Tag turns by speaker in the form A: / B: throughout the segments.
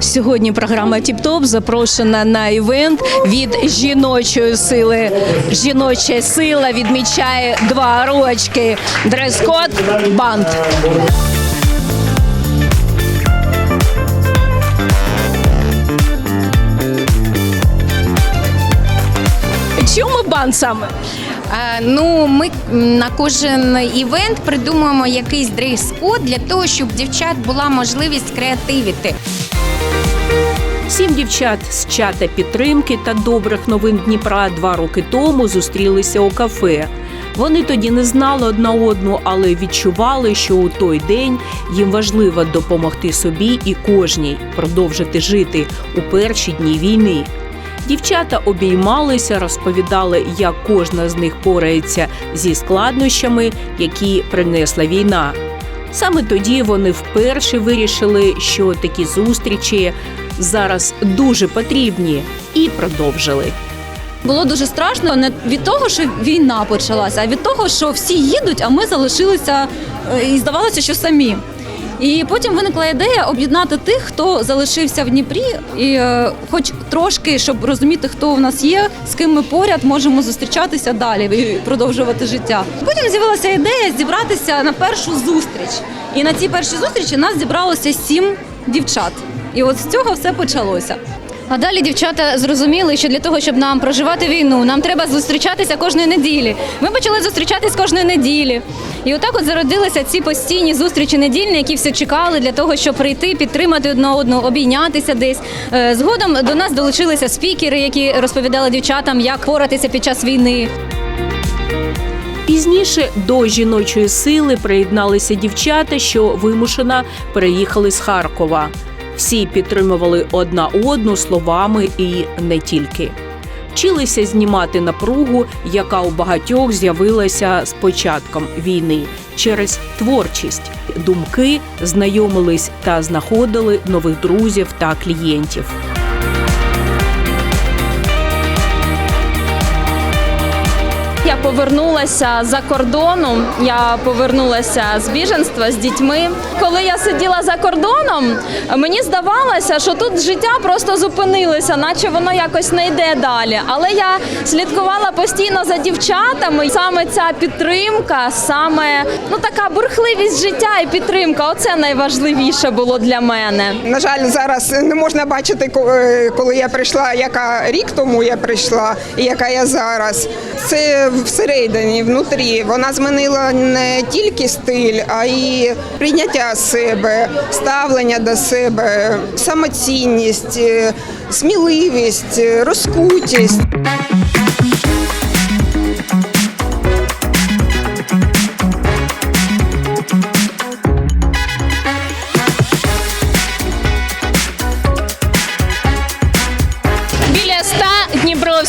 A: Сьогодні програма Тіп-Топ запрошена на івент від жіночої сили. Жіноча сила відмічає два рочки. Дрес-код банд. Банд саме?
B: Е, Ну, ми на кожен івент придумуємо якийсь дрес-код для того, щоб дівчат була можливість креативити.
C: Сім дівчат з чата підтримки та добрих новин Дніпра два роки тому зустрілися у кафе. Вони тоді не знали одна одну, але відчували, що у той день їм важливо допомогти собі і кожній продовжити жити у перші дні війни. Дівчата обіймалися, розповідали, як кожна з них порається зі складнощами, які принесла війна. Саме тоді вони вперше вирішили, що такі зустрічі зараз дуже потрібні, і продовжили.
D: Було дуже страшно не від того, що війна почалася, а від того, що всі їдуть, а ми залишилися е, і здавалося, що самі. І потім виникла ідея об'єднати тих, хто залишився в Дніпрі, і е, хоч трошки, щоб розуміти, хто в нас є, з ким ми поряд можемо зустрічатися далі і продовжувати життя. Потім з'явилася ідея зібратися на першу зустріч. І на цій першій зустрічі нас зібралося сім дівчат. І от з цього все почалося.
E: А далі дівчата зрозуміли, що для того, щоб нам проживати війну, нам треба зустрічатися кожної неділі. Ми почали зустрічатись кожної неділі. І отак от зародилися ці постійні зустрічі недільні, які всі чекали для того, щоб прийти, підтримати одна одну, обійнятися десь. Е, Згодом до нас долучилися спікери, які розповідали дівчатам, як поратися під час війни.
C: Пізніше до жіночої сили приєдналися дівчата, що вимушено переїхали з Харкова. Всі підтримували одна одну словами і не тільки. Вчилися знімати напругу, яка у багатьох з'явилася з початком війни через творчість. Думки знайомились та знаходили нових друзів та клієнтів.
F: Я повернулася за кордону. Я повернулася з біженства з дітьми. Коли я сиділа за кордоном, мені здавалося, що тут життя просто зупинилося, наче воно якось не йде далі. Але я слідкувала постійно за дівчатами. Саме ця підтримка, саме ну така бурхливість життя і підтримка оце найважливіше було для мене.
G: На жаль, зараз не можна бачити, е, коли я прийшла, яка рік тому я прийшла, і яка я зараз. Це всередині, внутрі. Вона змінила не тільки стиль, а й прийняття себе, ставлення до себе, самоцінність, е, сміливість, е, розкутість.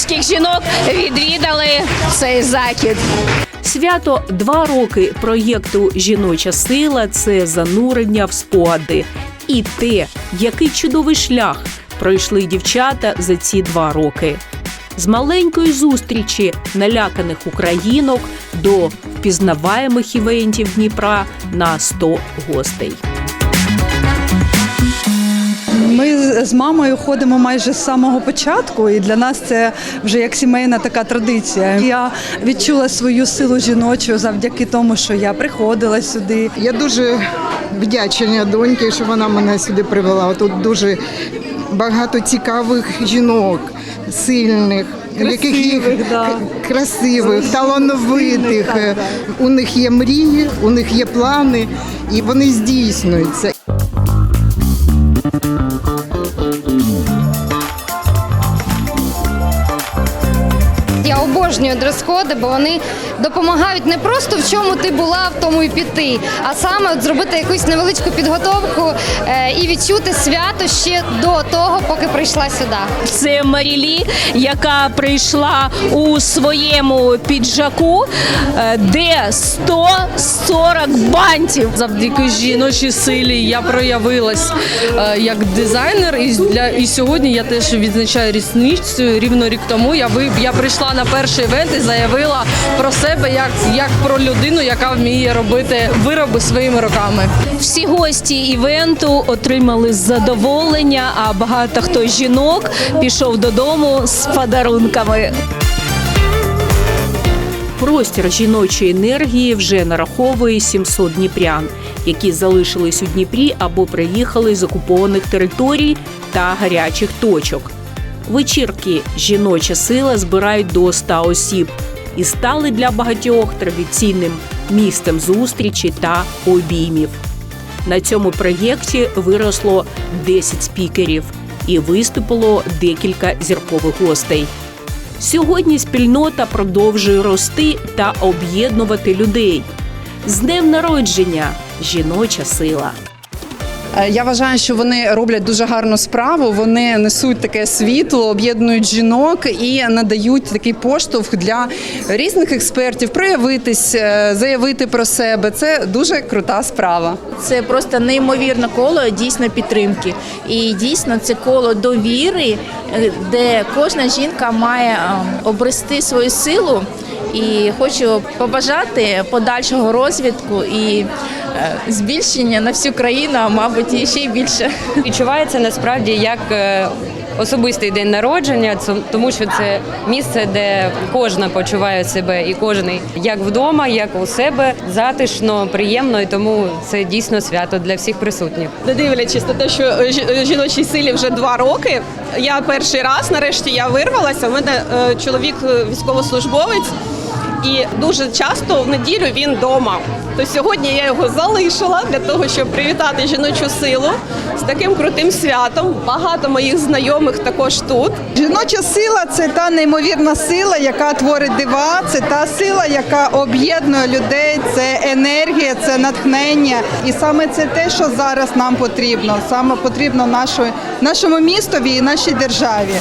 A: Дніпровських жінок відвідали цей захід.
C: Свято два роки проєкту Жіноча сила це занурення в спогади. І те, який чудовий шлях пройшли дівчата за ці два роки. З маленької зустрічі наляканих українок до впізнаваємих івентів Дніпра на 100 гостей.
H: З- мамою ходимо майже з самого початку, і для нас це вже як сімейна така традиція. Я відчула свою силу жіночу завдяки тому, що я приходила сюди.
I: Я дуже вдячна доньки, що вона мене сюди привела. Тут дуже багато цікавих жінок, сильних. яких їх
H: Красивих, да.
I: красивих, талановитих.
H: так,
I: У них є мрії, у них є плани, і вони здійснюються.
B: Обожнюю
J: дрес-коди, бо вони допомагають не просто в чому ти була, в тому і піти, а саме от зробити якусь невеличку підготовку е, і відчути свято ще до того, поки прийшла сюди.
A: Це Марілі, яка прийшла у своєму піджаку, е, де 140 бантів.
K: Завдяки жіночій силі я проявилась е, як дизайнер, і для і сьогодні я теж відзначаю річницю. Рівно рік тому я ви я прийшла на перший івент і заявила про себе як, як про людину, яка вміє робити вироби своїми руками.
A: Всі гості івенту отримали задоволення, а багато хто з жінок пішов додому з подарунками.
C: Простір жіночої енергії вже нараховує 700 дніпрян, які залишились у Дніпрі або приїхали з окупованих територій та гарячих точок. Вечірки жіноча сила збирають до 100 осіб і стали для багатьох традиційним місцем зустрічі та обіймів. На цьому проєкті виросло 10 спікерів і виступило декілька зіркових гостей. Сьогодні спільнота продовжує рости та об'єднувати людей. З днем народження жіноча сила.
L: Е, Я вважаю, що вони роблять дуже гарну справу. Вони несуть таке світло, об'єднують жінок і надають такий поштовх для різних експертів проявитись, е, заявити про себе. Це дуже крута справа.
M: Це просто неймовірне коло дійсно підтримки. І дійсно це коло довіри, е, де кожна жінка має обрести свою силу. І хочу побажати подальшого розвитку і збільшення на всю країну, а мабуть, і ще й більше.
N: Відчувається насправді як е, особистий день народження, тому що це місце, де кожна почуває себе і кожен як вдома, як у себе, затишно, приємно, і тому це дійсно свято для всіх присутніх.
O: Не дивлячись на те, що е, е, жіночій силі вже два роки. Я перший раз, нарешті, я вирвалася. У мене е, чоловік е, військовослужбовець, і дуже часто в неділю він вдома. То сьогодні я його залишила для того, щоб привітати жіночу силу з таким крутим святом. Багато моїх знайомих також тут.
H: Жіноча сила це та неймовірна сила, яка творить дива, це та сила, яка об'єднує людей, це енергія, це натхнення. І саме це те, що зараз нам потрібно. Саме потрібно нашої, нашому містові і нашій державі.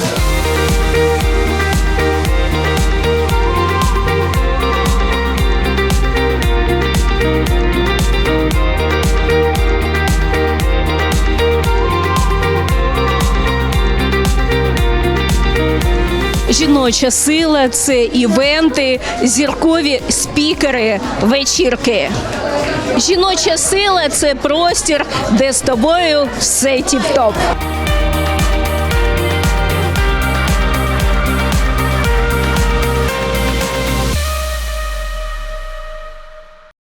A: Жіноча сила це івенти, зіркові спікери, вечірки. Жіноча сила це простір, де з тобою все тіп-топ.